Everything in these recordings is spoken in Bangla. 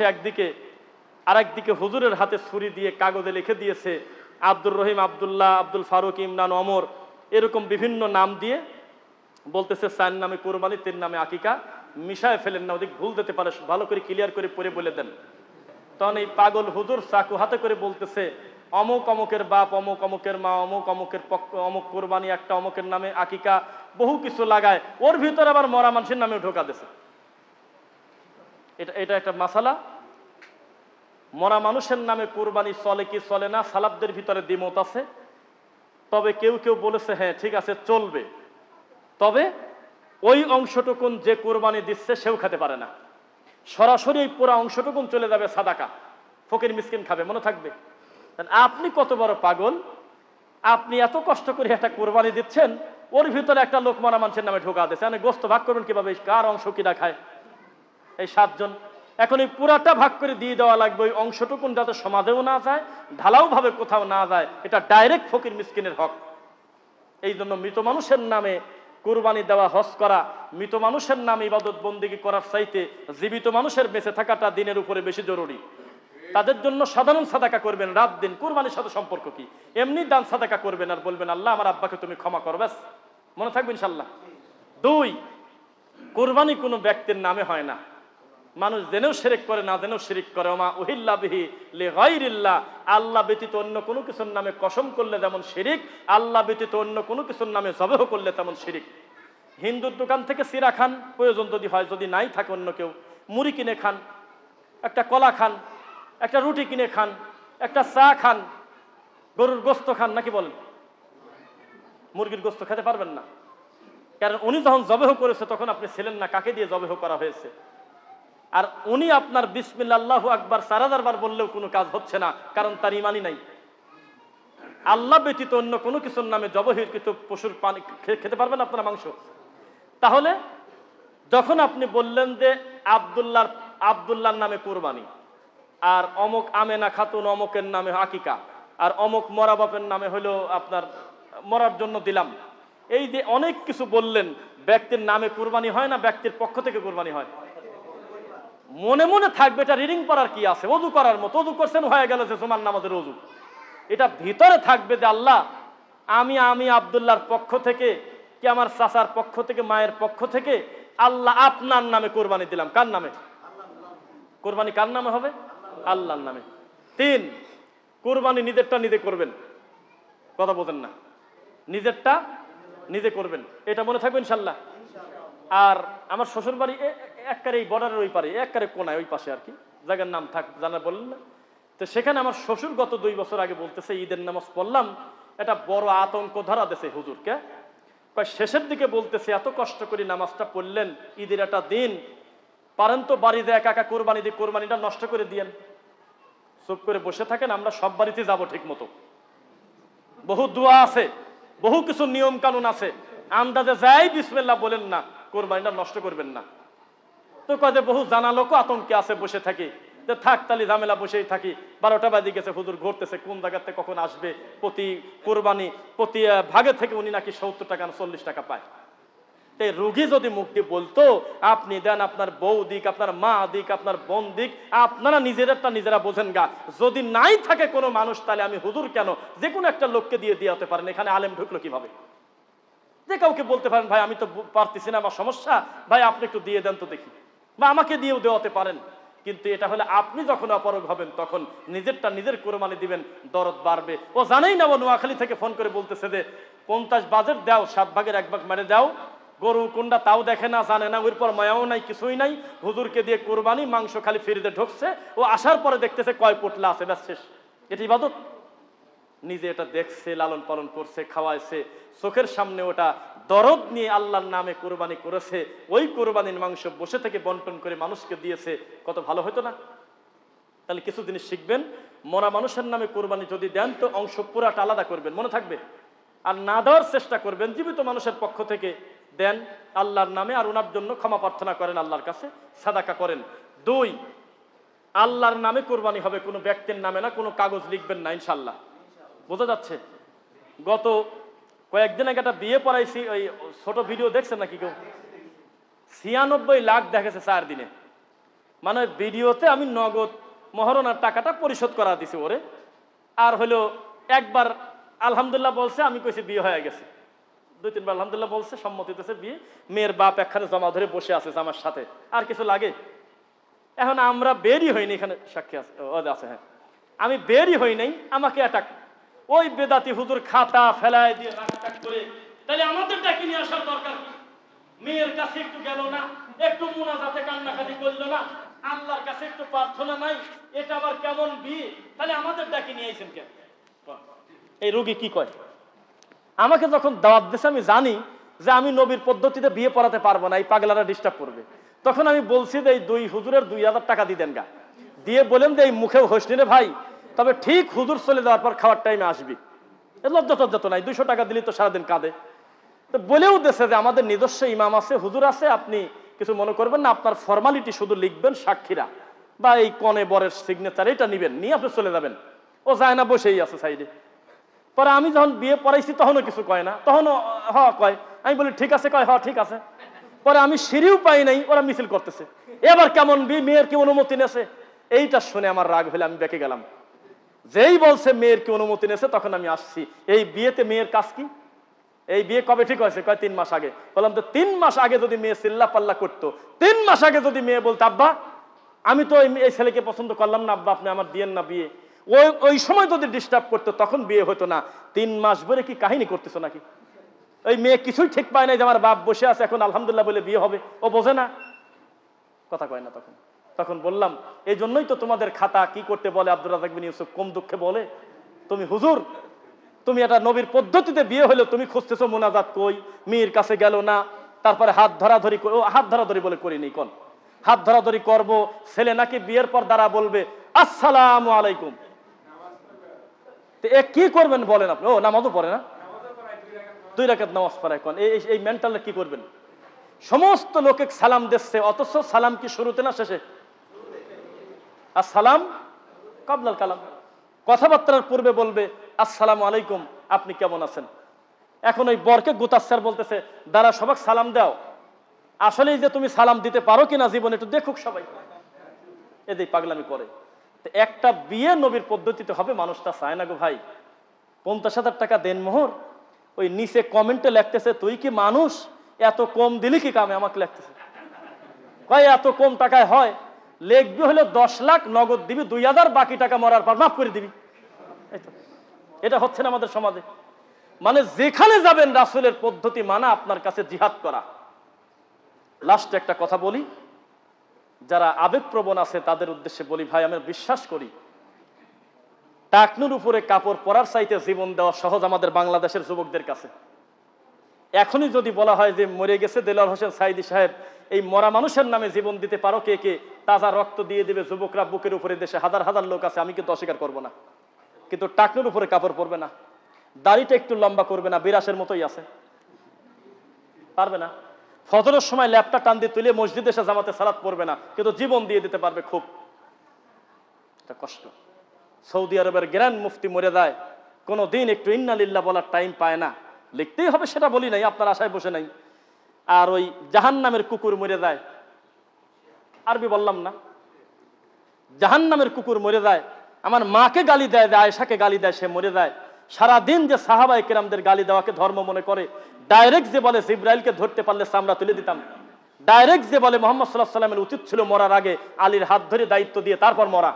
বসে একদিকে আর একদিকে হুজুরের হাতে ছুরি দিয়ে কাগজে লিখে দিয়েছে, আব্দুর রহিম আবদুল্লাহ, আব্দুল ফারুক, ইমরান, অমর, এরকম বিভিন্ন নাম দিয়ে বলতেছে, চার নামে কোরবানি, তিন নামে আকিকা। মিশায় ফেলেন না, ওদিক ভুল দিতে পারে, ভালো করে ক্লিয়ার করে পড়ে বলে দেন। তখন এই পাগল হুজুর চাকু হাতে করে বলতেছে, অমুক অমুকের বাপ, অমুক অমুকের মা, অমুক অমুকের পক্ষ, অমুক কোরবানি, একটা অমুকের নামে আকিকা। বহু কিছু লাগায়, ওর ভিতরে আবার মরা মানুষের নামে ঢোকা দিছে এটা এটা একটা মাসালা। মরা মানুষের নামে কোরবানি চলে কি চলে না সালাবদের ভিতরে দ্বিমত আছে। তবে কেউ কেউ বলেছে হ্যাঁ ঠিক আছে, চলবে। তবে ওই অংশটুকুন যে কোরবানি দিচ্ছে, সেও খেতে পারে না। সরাসরি এই পুরো অংশটুকুন চলে যাবে সাদাকা। ফকির মিসকিন খাবে, মনে থাকবে। আপনি কত বড় পাগল, আপনি এত কষ্ট করে একটা কোরবানি দিচ্ছেন, ওর ভিতরে একটা লোক মরা মানুষের নামে ঢোকা দিচ্ছে মানে গোস্ত ভাগ করবেন কীভাবে? কার অংশ কিনা খায়? এই সাতজন। এখন এই পুরাটা ভাগ করে দিয়ে দেওয়া লাগবে, ওই অংশটুকুন যাতে সমাধেও না যায় ঢালাও ভাবে কোথাও না যায়, এটা ডাইরেক্ট ফকির মিসকিনের হক। এই জন্য মৃত মানুষের নামে কুরবানি দেওয়া, হজ করা, মৃত মানুষের নামে ইবাদত বন্দিগি করার চাইতে জীবিত মানুষের বেঁচে থাকাটা দিনের উপরে বেশি জরুরি। তাদের জন্য সাধারণ সাদাকা করবেন, রাত দিন। কুরবানির সাথে সম্পর্ক কি? এমনি দান সাদাকা করবেন আর বলবেন, আল্লাহ, আমার আব্বাকে তুমি ক্ষমা করবে মনে থাকবে ইনশাল্লাহ দুই, কোরবানি কোনো ব্যক্তির নামে হয় না। মানুষ জেনেও শিরিক করে, না জেনেও শিরিক করে। ওমা উহিল্লা বিহি লে গাইরিল্লাহ আল্লাহ ব্যতীত অন্য কোনো কিছুর নামে কসম করলে যেমন শিরিক, আল্লাহ ব্যতীত অন্য কোনো কিছুর নামে জবেহ করলে তেমন শিরিক। হিন্দুর দোকান থেকে সিরা খান, প্রয়োজন যদি হয়, যদি নাই থাকে অন্য কেউ। মুড়ি কিনে খান, একটা কলা খান, একটা রুটি কিনে খান, একটা চা খান, গরুর গোস্ত খান, নাকি বলেন? মুরগির গোস্ত খেতে পারবেন না। কারণ উনি যখন জবেহ করেছে, তখন আপনি ছিলেন না, কাকে দিয়ে জবেহ করা হয়েছে? আর উনি আপনার বিসমিল্লা আল্লাহু আকবার হাজার বললেও কোনো কাজ হচ্ছে না, কারণ তার ইমানই নাই। আল্লাহ ব্যতীত অন্য কোনো কিছুর নামে জবহিরকৃত পশুর পানি খেতে পারবেন আপনারা মাংস। তাহলে, যখন আপনি বললেন যে আবদুল্লার আবদুল্লার নামে কোরবানি, আর অমক আমেনা খাতুন অমকের নামে আকিকা, আর অমক মরা বাপের নামে হলো আপনার মরার জন্য দিলাম, এই যে অনেক কিছু বললেন, ব্যক্তির নামে কোরবানি হয় না, ব্যক্তির পক্ষ থেকে কোরবানি হয়? মনে মনে থাকবে, এটা রিডিং পড়ার কি আছে? অজু করার মতো। অজু করছেন, হয়ে গেল যে জুমার নামাজের অজু। এটা ভিতরে থাকবে যে আল্লাহ, আমি আমি আবদুল্লাহর পক্ষ থেকে, কি আমার চাচার পক্ষ থেকে, মায়ের পক্ষ থেকে, আল্লাহ আপনার নামে কোরবানি দিলাম। কার নামে? কোরবানি কার নামে হবে? আল্লাহর নামে। তিন, কোরবানি নিজেরটা নিজে করবেন। কথা বোঝেন না। নিজেরটা নিজে করবেন। এটা মনে থাকবে ইনশাল্লাহ আর আমার শ্বশুর বাড়ি এ- এ- একবারে এই বর্ডারের ওই পারে একবারে কোনায় ওই পাশে আর কি। জায়গার নাম থাক, জানা বললেন না। তো সেখানে আমার শ্বশুর গত দুই বছর আগে বলতেছে, ঈদের নামাজ পড়লাম, এটা বড় আতঙ্ক ধরা দেশে হুজুরকে। শেষের দিকে বলতেছে, এত কষ্ট করে নামাজটা পড়লেন, ঈদের একটা দিন, পারেন তো বাড়িতে একা একা কোরবানি দিয়ে কোরবানিটা নষ্ট করে দিয়েন। চুপ করে বসে থাকেন, আমরা সব বাড়িতে যাব ঠিক মতো বহু দোয়া আছে, বহু কিছু নিয়ম কানুন আছে। আন্দাজে যাই বিসমিল্লাহ বলেন না। কোরবানিটা নষ্ট করবেন না। তো কয়ে বহু জানা লোকও আতঙ্কে আছে, বসে থাকি। যে থাক তালি ঝামেলা, বসেই থাকি। বারোটা বাজে গেছে, হুজুর ঘুরতেছে, কোন জায়গাতে কখন আসবে? প্রতি কোরবানি, প্রতি ভাগে থেকে উনি নাকি সত্তর টাকা না চল্লিশ টাকা পায়। তো এই রুগী যদি মুক্তি বলতো, আপনি দেন আপনার বউ দিক, আপনার মা দিক, আপনার বোন দিক, আপনারা নিজেদেরটা নিজেরা বোঝেন গা। যদি নাই থাকে কোনো মানুষ, তাহলে আমি হুজুর কেন? যে কোনো একটা লোককে দিয়ে দিয়ে হতে পারেন। এখানে আলেম ঢুকলো কীভাবে? যে কাউকে বলতে পারেন, ভাই, আমি তো পারতেছি না, আমার সমস্যা। ভাই, আপনি একটু দিয়ে দেন তো দেখি। বা আমাকে দিয়েও দেওয়াতে পারেন। কিন্তু এটা হলে আপনি যখন অপরগ হবেন, তখন নিজেরটা নিজের কোরবানি দিবেন, দরদ বাড়বে। ও জানেই না, ও নোয়াখালী থেকে ফোন করে বলতেছে যে, পঞ্চাশ বাজেট দাও, সাত ভাগের এক ভাগ মেরে দাও। গরু কোনটা তাও দেখে না, জানে না, ওর পর মায়াও নাই, কিছুই নাই। হুজুরকে দিয়ে কোরবানি, মাংস খালি ফিরিতে ঢুকছে। ও আসার পরে দেখতেছে কয় পোটলা আছে, ব্যাস শেষ। এটি ইবাদত। নিজে এটা দেখছে, লালন পালন করছে, খাওয়াইছে। চোখের সামনে ওটা দরদ নিয়ে আল্লাহর নামে কোরবানি করেছে। ওই কোরবানির মাংস বসে থেকে বন্টন করে মানুষকে দিয়েছে। কত ভালো হতো না? তাহলে কিছু জিনিস শিখবেন। মরা মানুষের নামে কোরবানি যদি দেন, তো অংশ পুরাটা আলাদা করবেন, মনে থাকবে? আর না দেওয়ার চেষ্টা করবেন, জীবিত মানুষের পক্ষ থেকে দেন আল্লাহর নামে, আর ওনার জন্য ক্ষমা প্রার্থনা করেন আল্লাহর কাছে, সাদাকা করেন। দুই, আল্লাহর নামে কোরবানি হবে, কোনো ব্যক্তির নামে না, কোনো কাগজ লিখবেন না ইনশাল্লাহ বোঝা যাচ্ছে। গত কয়েকদিন আগে একটা বিয়ে পড়াইছি, ওই ছোট ভিডিও দেখছেন নাকি কেউ? ছিয়ানব্বই লাখ দেখেছে চার দিনে। মানে ভিডিওতে আমি নগদ মহারণার টাকাটা পরিশোধ করা দিছি ওরে। আর হলো একবার আলহামদুলিল্লাহ বলছে, আমি কইছি বিয়ে হয়ে গেছে। দুই, তিনবার আলহামদুলিল্লাহ বলছে, সম্মতি দিতেছে বিয়ে। মেয়ের বাপ একখানে জমা ধরে বসে আছে আমার সাথে। আর কিছু লাগে? এখন আমরা বেরই হইনি এখানে। সাক্ষী আছে আছে হ্যাঁ। আমি বেরই হই নাই, আমাকে অ্যাটাক ওই বেদাতি হুজুর খাতা ফেলায় দিয়ে রাগ টাক করে। তাহলে আমাদের ডাকি নিয়ে আসার দরকার? মেয়ের কাছে একটু গেল না, একটু মুনাজাতে কান্নাকাটি করল না, আল্লাহর কাছে একটু প্রার্থনা নাই, এটা আবার কেমন বিয়ে তাহলে আমাদের ডাকি নিয়ে আইছেন কেন? এই রোগী কি কয়? আমাকে যখন দাওয়াত দিছে, আমি জানি যে আমি নবীর পদ্ধতিতে বিয়ে পড়াতে পারব না, এই পাগলারা ডিস্টার্ব করবে। তখন আমি বলছি যে এই দুই হুজুরের দুই হাজার টাকা দিতেন গা। দিয়ে বলেন যে এই মুখেও হোসনি রে ভাই তবে ঠিক হুজুর চলে যাওয়ার পর খাওয়ার টাইমে আসবি। লজ্জা টজ্জা তো নাই, দুইশো টাকা দিলি তো সারাদিন কাঁদে। তো বলেও দেছে যে আমাদের নিজস্ব ইমাম আছে, হুজুর আছে, আপনি কিছু মনে করবেন না, আপনার ফর্মালিটি শুধু লিখবেন সাক্ষীরা। বা এই কনে বরের সিগনেচার এটা নিবেন, নিয়ে আপনি চলে যাবেন। ও যায় না, বসেই আছে সাইডে। পরে আমি যখন বিয়ে পড়াইছি, তখনও কিছু কয় না, তখনও, হ, কয়। আমি বলি, ঠিক আছে, কয়, হ, ঠিক আছে। পরে আমি সিঁড়িও পাই নাই, ওরা মিছিল করতেছে। এবার কেমন মেয়ের কি অনুমতি নেছে এইটা শুনে আমার রাগ হলে আমি বেঁকে গেলাম। যেই বলছে মেয়ের কি অনুমতি নেছে তখন আমি আসছি। এই বিয়েতে মেয়ের কাজ কি? এই বিয়ে কবে ঠিক হয়েছে? কয়, তিন মাস আগে। বললাম তো, তিন মাস আগে যদি মেয়ে চিল্লা পাল্লা করতো, তিন মাস আগে যদি মেয়ে বলতো, আব্বা, আমি তো এই ছেলেকে পছন্দ করলাম না, আব্বা, আপনি আমার দিয়েন না বিয়ে। ওই ওই সময় যদি ডিস্টার্ব করতো, তখন বিয়ে হতো না। তিন মাস ধরে কি কাহিনী করতেছো নাকি? ওই মেয়ে কিছুই ঠিক পায় নাই যে আমার বাপ বসে আছে, এখন আলহামদুলিল্লাহ বলে বিয়ে হবে। ও বোঝে না। কথা কয় না তখন। তখন বললাম এই জন্যই তো তোমাদের খাতা কি করতে বলে আব্দুল রাজাক বিন ইউসুফ? কম দুঃখে বলে, তুমি হুজুর, তুমি একটা নবীর পদ্ধতিতে বিয়ে হলো তুমি খুঁজতেছো মোনাজাত কই? মেয়ের কাছে গেল না, তারপরে হাত ধরাধরি হাত ধরাধরি বলে করিনি, কোন? হাত ধরাধরি করব, ছেলে নাকি বিয়ের পর দ্বারা বলবে, আসসালামু আলাইকুম। এ কি করবেন বলেন আপনি? ও, নামাজও পড়ে না? দুই রাকাত নামাজ পড়ায় কোন এই এই মেন্টাল কি করবেন? সমস্ত লোকে সালাম দিচ্ছে, অথচ সালাম কি শুরুতে না শেষে? আর সালাম কাবলাল কালাম। কথাবার্তার পূর্বে বলবে, আসসালামু আলাইকুম, আপনি কেমন আছেন? এখন ওই বরকে গোতাচ্ছার বলতেছে দ্বারা সবাক সালাম দাও। আসলেই যে তুমি সালাম দিতে পারো কিনা জীবনে একটু দেখুক সবাই। এদের পাগলামি করে। একটা বিয়ে নবীর পদ্ধতিতে হবে, মানুষটা চায় না গো ভাই। পঞ্চাশ হাজার টাকা দেন মোহর। ওই নিচে কমেন্টে লিখতেছে, তুই কি মানুষ? এত কম দিলি কি কামে? আমাকে লিখতেছে। কয়, এত কম টাকায় হয়? লিখবি হলো দশ লাখ নগদ দিবি, দুই হাজার বাকি টাকা মরার পর মাফ করে দিবি। এটা হচ্ছে না আমাদের সমাজে। মানে যেখানে যাবেন রাসুলের পদ্ধতি মানা আপনার কাছে জিহাদ করা। লাস্টে একটা কথা বলি। যারা আবেগপ্রবণ আছে তাদের উদ্দেশ্যে বলি, ভাই, আমি বিশ্বাস করি, টাকনুর উপরে কাপড় পরার চাইতে জীবন দেওয়া সহজ আমাদের বাংলাদেশের যুবকদের কাছে। এখনই যদি বলা হয় যে মরে গেছে দেলাল হোসেন সাইদি সাহেব, এই মরা মানুষের নামে জীবন দিতে পারো কে কে? তাজা রক্ত দিয়ে দেবে যুবকরা বুকের উপরে দেশে। হাজার হাজার লোক আছে, আমি কিন্তু অস্বীকার করব না। কিন্তু টাকনুর উপরে কাপড় পরবে না। দাড়িটা একটু লম্বা করবে না, বিরাসের মতোই আছে। পারবে না? ফজরের সময় ল্যাপটা টান দিয়ে তুলে মসজিদে এসে জামাতে সালাত পড়বে না, কিন্তু জীবন দিয়ে দিতে পারবে খুব। এটা কষ্ট। সৌদি আরবের গ্র্যান্ড মুফতি মরে যায়, কোনো দিন একটু ইন্নালিল্লা বলার টাইম পায় না। লিখতেই হবে সেটা বলি নাই, আপনার আশায় বসে নাই। আর ওই জাহান নামের কুকুর মরে যায়। আরবি বললাম না। জাহান নামের কুকুর মরে যায়। আমার মাকে গালি দেয় আয়সাকে গালি দেয়, সে মরে যায়। সারাদিন যে সাহাবাই কেরামদের গালি দেওয়াকে ধর্ম মনে করে ডাইরেক্ট যে বলে জিব্রাইলকে ধরতে পারলে চামড়া তুলে দিতাম। ডাইরেক্ট যে বলে মোহাম্মদ সাল্লাহ সাল্লামের উচিত ছিল মরার আগে আলীর হাত ধরে দায়িত্ব দিয়ে তারপর মরা।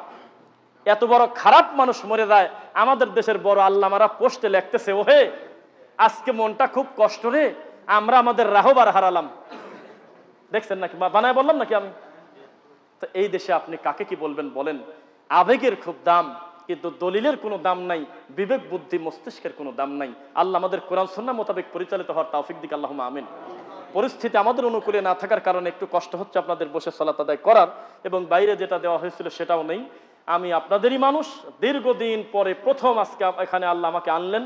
এত বড় খারাপ মানুষ মরে যায়। আমাদের দেশের বড় আল্লামারা পোস্টে লিখতেছে, ওহে আজকে মনটা খুব কষ্ট রে, আমরা আমাদের রাহবার হারালাম। দেখছেন নাকি? বানায় বললাম নাকি আমি? তো এই দেশে আপনি কাকে কি বলবেন বলেন? আবেগের খুব দাম, কিন্তু দলিলের কোনো দাম নাই, বিবেক বুদ্ধি মস্তিষ্কের কোনো দাম নাই। আল্লাহ আমাদের কোরআন সন্না মোতাবেক পরিচালিত হওয়ার তাওফিক দিক আল্লাহ আমিন। পরিস্থিতি আমাদের অনুকূলে না থাকার কারণে একটু কষ্ট হচ্ছে আপনাদের বসে সালাত আদায় করার, এবং বাইরে যেটা দেওয়া হয়েছিল সেটাও নেই। আমি আপনাদেরই মানুষ, দীর্ঘদিন পরে প্রথম আজকে এখানে আল্লাহ আমাকে আনলেন।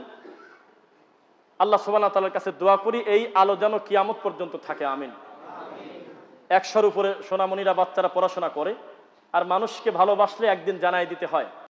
আল্লাহ সোবানা তালার কাছে দোয়া করি, এই আলো যেন কিয়ামত পর্যন্ত থাকে, আমিন। একশোর উপরে সোনামণিরা বাচ্চারা পড়াশোনা করে, আর মানুষকে ভালোবাসলে একদিন জানাই দিতে হয়।